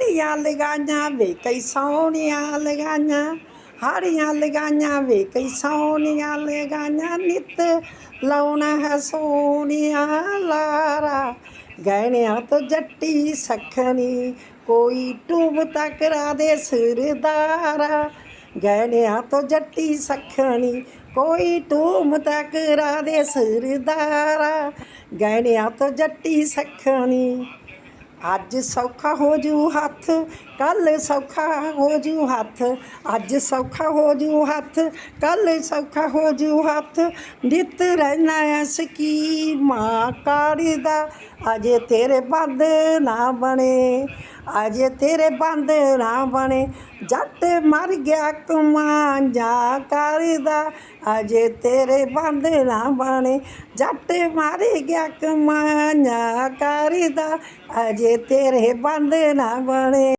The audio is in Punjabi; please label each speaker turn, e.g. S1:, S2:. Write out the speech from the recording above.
S1: ਹਰੀਆਂ ਲਗਾਈਆਂ ਵੇ ਕਈ ਸੋਹਣੀਆਂ ਲਗਾਈਆਂ ਹਰੀਆਂ ਲਗਾਈਆਂ ਵੇ ਕਈ ਸੋਹਣੀਆਂ ਲਗਾਈਆਂ, ਨਿਤ ਲਾਉਣਾ ਹੈ ਸੋਹਣੀਆਂ ਲਾਰਾ। ਗਹਿਣਿਆਂ ਤੋਂ ਜੱਟੀ ਸਖਣੀ ਕੋਈ ਟੂਬ ਤੱਕਰਾ ਦੇ ਸਿਰਦਾਰਾ ਗਹਿਣਿਆਂ ਤੋਂ ਜੱਟੀ ਸਖਣੀ ਕੋਈ ਟੂਮ ਤੱਕ ਦੇ ਸਿਰਦਾਰਾ ਗਹਿਣਿਆਂ ਤੋਂ ਜੱਟੀ ਸਖਣੀ ਅੱਜ ਸੌਖਾ ਹੋ ਜੂ ਹੱਥ, ਕੱਲ ਸੌਖਾ ਹੋ ਜੂ ਹੱਥ। ਅੱਜ ਸੌਖਾ ਹੋ ਜੂ ਹੱਥ, ਕੱਲ ਸੌਖਾ ਹੋ ਜੂ ਹੱਥ। ਨਿਤ ਰਹਿਣਾ ਐਸ ਕੀ ਮਾਂ ਕਾੜੀ ਦਾ, ਅਜੇ ਤੇਰੇ ਬੰਦ ਨਾ ਬਣੇ। ਅਜੇ ਤੇਰੇ ਬੰਦ ਨਾ ਬਣੇ। ਜੱਟ ਮਰ ਗਿਆ ਕਮਾਂਜਾ ਕਰਦਾ। ਅਜੇ ਤੇਰੇ ਬੰਦ ਨਾ ਬਣੇ। ਜੱਟ ਮਰ ਗਿਆ ਕਮਾਂਜਾ ਕਰਦਾ। ਅਜੇ ਤੇਰੇ ਬੰਦ ਨਾ ਬਣੇ।